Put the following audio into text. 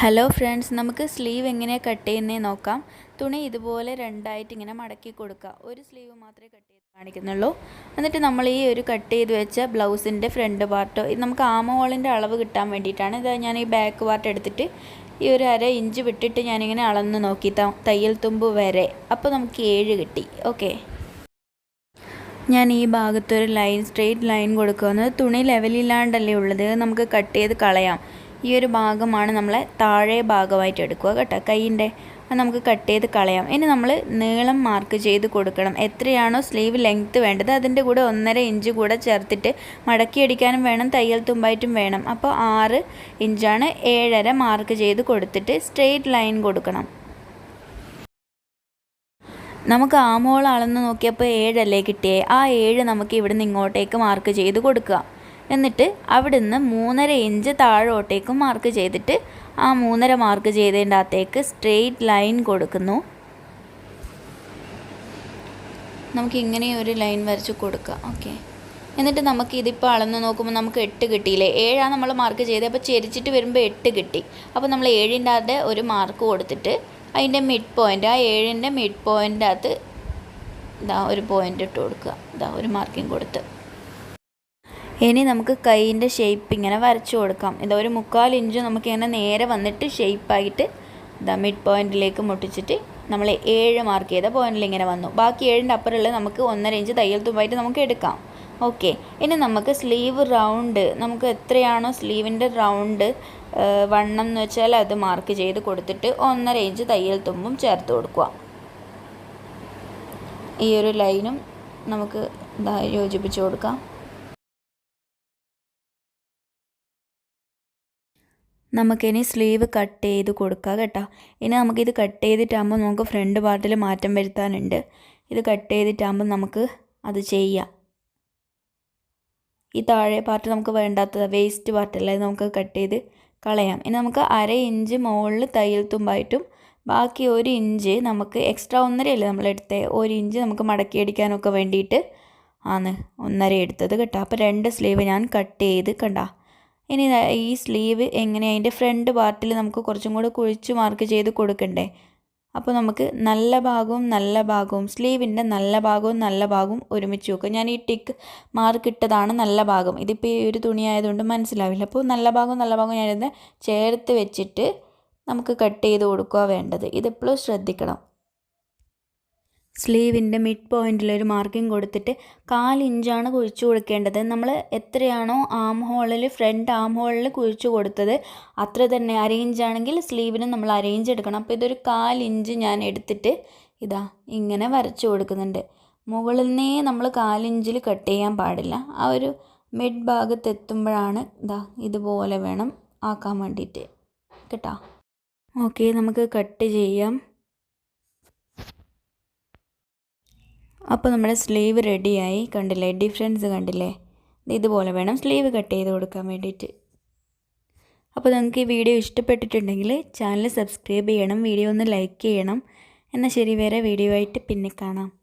Hello friends നമുക്ക് sleeve എങ്ങനെ cut ചെയ്യുന്നേ നോക്കാം. തുണി ഇതുപോലെ രണ്ടായിട്ട് ഇങ്ങനെ മടക്കി കൊടുക്കുക. ഒരു സ്ലീവ് മാത്രമേ കട്ട് ചെയ്ത് കാണിക്കുന്നുള്ളൂ. എന്നിട്ട് നമ്മൾ ഈ ഒരു കട്ട് ചെയ്ത് വെച്ച ബ്ലൗസിന്റെ ഫ്രണ്ട് പാർട്ടോ ഇത് നമുക്ക് ആമഹോളിന്റെ അളവ് കിട്ടാൻ വേണ്ടിയിട്ടാണ്. ഇത് ഞാൻ ഈ ബാക്ക് പാർട്ട് എടുത്തിട്ട് ഈ ഒരു അര ഇഞ്ച് വിട്ടിട്ട് ഞാനിങ്ങനെ അളന്ന് നോക്കി തയ്യൽ തുമ്പ് വരെ. അപ്പോൾ നമുക്ക് ഏഴ് കിട്ടി. ഓക്കെ ഞാൻ ഈ ഭാഗത്തൊരു ലൈൻ സ്ട്രെയിറ്റ് ലൈൻ കൊടുക്കുന്നത് തുണി ലെവലില്ലാണ്ടല്ലേ ഉള്ളത്. നമുക്ക് കട്ട് ചെയ്ത് കളയാം. ഈ ഒരു ഭാഗമാണ് നമ്മളെ താഴെ ഭാഗമായിട്ട് എടുക്കുക കേട്ടോ കൈയിന്റെ. അത് നമുക്ക് കട്ട് ചെയ്ത് കളയാം. ഇനി നമ്മൾ നീളം മാർക്ക് ചെയ്ത് കൊടുക്കണം. എത്രയാണോ സ്ലീവ് ലെങ്ത്ത് വേണ്ടത് അതിന്റെ കൂടെ ഒന്നര ഇഞ്ച് കൂടെ ചേർത്തിട്ട് മടക്കി അടിക്കാനും വേണം തയ്യൽ തുമ്പായിട്ടും വേണം. അപ്പോൾ ആറ് ഇഞ്ചാണ് ഏഴര മാർക്ക് ചെയ്ത് കൊടുത്തിട്ട് സ്ട്രെയിറ്റ് ലൈൻ കൊടുക്കണം. നമുക്ക് ആമോൾ അളന്ന് നോക്കിയപ്പോൾ ഏഴല്ലേ കിട്ടിയേ? ആ ഏഴ് നമുക്ക് ഇവിടുന്ന് ഇങ്ങോട്ടേക്ക് മാർക്ക് ചെയ്ത് കൊടുക്കുക. എന്നിട്ട് അവിടുന്ന് മൂന്നര ഇഞ്ച് താഴോട്ടേക്ക് മാർക്ക് ചെയ്തിട്ട് ആ മൂന്നര മാർക്ക് ചെയ്തതിന്റെ അകത്തേക്ക് സ്ട്രെയിറ്റ് ലൈൻ കൊടുക്കുന്നു. നമുക്ക് ഇങ്ങനെ ഒരു ലൈൻ വരച്ച് കൊടുക്കാം ഓക്കെ എന്നിട്ട് നമുക്ക് ഇതിപ്പോൾ അളന്ന് നോക്കുമ്പോൾ നമുക്ക് എട്ട് കിട്ടിയില്ലേ? ഏഴാണ് നമ്മൾ മാർക്ക് ചെയ്തത് അപ്പോൾ ചെരിച്ചിട്ട് വരുമ്പോൾ എട്ട് കിട്ടി. അപ്പോൾ നമ്മൾ ഏഴിന്റെ അകത്ത് ഒരു മാർക്ക് കൊടുത്തിട്ട് അതിന്റെ മിഡ് പോയിന്റ് ആ ഏഴിന്റെ മിഡ് പോയിന്റ് അകത്ത് ഇതാ ഒരു പോയിന്റ് ഇട്ട് കൊടുക്കുക. ഇതാ ഒരു മാർക്കിങ് കൊടുത്ത്. ഇനി നമുക്ക് കൈയിന്റെ ഷേപ്പ് ഇങ്ങനെ വരച്ചു കൊടുക്കാം. ഇതാ ഒരു മുക്കാൽ ഇഞ്ച് നമുക്കിങ്ങനെ നേരെ വന്നിട്ട് ഷേപ്പായിട്ട് ഇതാ മിഡ് പോയിന്റിലേക്ക് മുട്ടിച്ചിട്ട് നമ്മൾ ഏഴ് മാർക്ക് ചെയ്ത പോയിന്റിൽ ഇങ്ങനെ വന്നു. ബാക്കി ഏഴിന്റെ അപ്പുറമുള്ള നമുക്ക് ഒന്നര ഇഞ്ച് തയ്യൽ തുമ്പായിട്ട് നമുക്ക് എടുക്കാം. ഓക്കെ ഇനി നമുക്ക് സ്ലീവ് റൗണ്ട് നമുക്ക് എത്രയാണോ സ്ലീവിന്റെ റൗണ്ട് വണ്ണം എന്ന് വെച്ചാൽ അത് മാർക്ക് ചെയ്ത് കൊടുത്തിട്ട് ഒന്നര ഇഞ്ച് തയ്യൽ തുമ്പും ചേർത്ത് കൊടുക്കുക. ഈ ഒരു ലൈനും നമുക്ക് യോജിപ്പിച്ച് കൊടുക്കാം. നമുക്കിനി സ്ലീവ് കട്ട് ചെയ്ത് കൊടുക്കുക കേട്ടോ. ഇനി നമുക്കിത് കട്ട് ചെയ്തിട്ടാകുമ്പോൾ നമുക്ക് ഫ്രണ്ട് പാർട്ടിൽ മാറ്റം വരുത്താനുണ്ട്. ഇത് കട്ട് ചെയ്തിട്ടാകുമ്പോൾ നമുക്ക് അത് ചെയ്യാം. ഈ താഴെ പാർട്ട് നമുക്ക് വേണ്ടാത്തത് വേസ്റ്റ് പാർട്ടല്ലേ നമുക്ക് കട്ട് ചെയ്ത് കളയാം. ഇനി നമുക്ക് അര ഇഞ്ച് മുകളിൽ തയ്യൽ തുമ്പായിട്ടും ബാക്കി ഒരു ഇഞ്ച് നമുക്ക് എക്സ്ട്രാ ഒന്നരയല്ലേ നമ്മൾ ഒരു ഇഞ്ച് നമുക്ക് മടക്കി അടിക്കാനൊക്കെ വേണ്ടിയിട്ട് ആണ് ഒന്നര എടുത്തത് കേട്ടോ. അപ്പോൾ രണ്ട് സ്ലീവ് ഞാൻ കട്ട് ചെയ്ത് കണ്ടാ. ഇനി ഈ സ്ലീവ് എങ്ങനെ അതിന്റെ ഫ്രണ്ട് പാർട്ടിൽ നമുക്ക് കുറച്ചും കൂടെ കുഴിച്ച് മാർക്ക് ചെയ്ത് കൊടുക്കണ്ടേ? അപ്പോൾ നമുക്ക് നല്ല ഭാഗവും നല്ല ഭാഗവും സ്ലീവിന്റെ നല്ല ഭാഗവും നല്ല ഭാഗവും ഒരുമിച്ച് വെക്കും. ഞാൻ ഈ ടിക്ക് മാർക്ക് ഇട്ടതാണ് നല്ല ഭാഗം. ഇതിപ്പോൾ ഈ ഒരു തുണി ആയതുകൊണ്ട് മനസ്സിലാവില്ല. അപ്പോൾ നല്ല ഭാഗവും നല്ല ഭാഗവും ഞാനിത് ചേർത്ത് വെച്ചിട്ട് നമുക്ക് കട്ട് ചെയ്ത് കൊടുക്കുക വേണ്ടത്. ഇതെപ്പോഴും ശ്രദ്ധിക്കണം. സ്ലീവിന്റെ മിഡ് പോയിന്റിൽ ഒരു മാർക്കിംഗ് കൊടുത്തിട്ട് കാലിഞ്ചാണ് കുഴിച്ചു കൊടുക്കേണ്ടത്. നമ്മൾ എത്രയാണോ ആം ഹോളിൽ ഫ്രണ്ട് ആം ഹോളിൽ കുഴിച്ചു കൊടുത്തത് അത്ര തന്നെ അരയിഞ്ച് ആണെങ്കിൽ സ്ലീവിന് നമ്മൾ അരയിഞ്ച് എടുക്കണം. അപ്പോൾ ഇതൊരു കാലിഞ്ച് ഞാൻ എടുത്തിട്ട് ഇതാ ഇങ്ങനെ വരച്ചു കൊടുക്കുന്നുണ്ട്. മുകളിൽ നിന്നേ നമ്മൾ കാലിഞ്ചിൽ കട്ട് ചെയ്യാൻ പാടില്ല. ആ ഒരു മിഡ് ഭാഗത്ത് എത്തുമ്പോഴാണ് ഇതാ ഇതുപോലെ വേണം ആക്കാൻ വേണ്ടിയിട്ട്. കേട്ടോ? ഓക്കെ നമുക്ക് കട്ട് ചെയ്യാം. അപ്പോൾ നമ്മുടെ സ്ലീവ് റെഡിയായി. കണ്ടില്ലേ? ഡിഫറൻസ് കണ്ടില്ലേ? ഇതുപോലെ വേണം സ്ലീവ് കട്ട് ചെയ്ത് കൊടുക്കാൻ വേണ്ടിയിട്ട്. അപ്പോൾ നിങ്ങൾക്ക് ഈ വീഡിയോ ഇഷ്ടപ്പെട്ടിട്ടുണ്ടെങ്കിൽ ചാനൽ സബ്സ്ക്രൈബ് ചെയ്യണം വീഡിയോ ഒന്ന് ലൈക്ക് ചെയ്യണം. എന്നാൽ ശരി വേറെ വീഡിയോ ആയിട്ട് പിന്നെ കാണാം.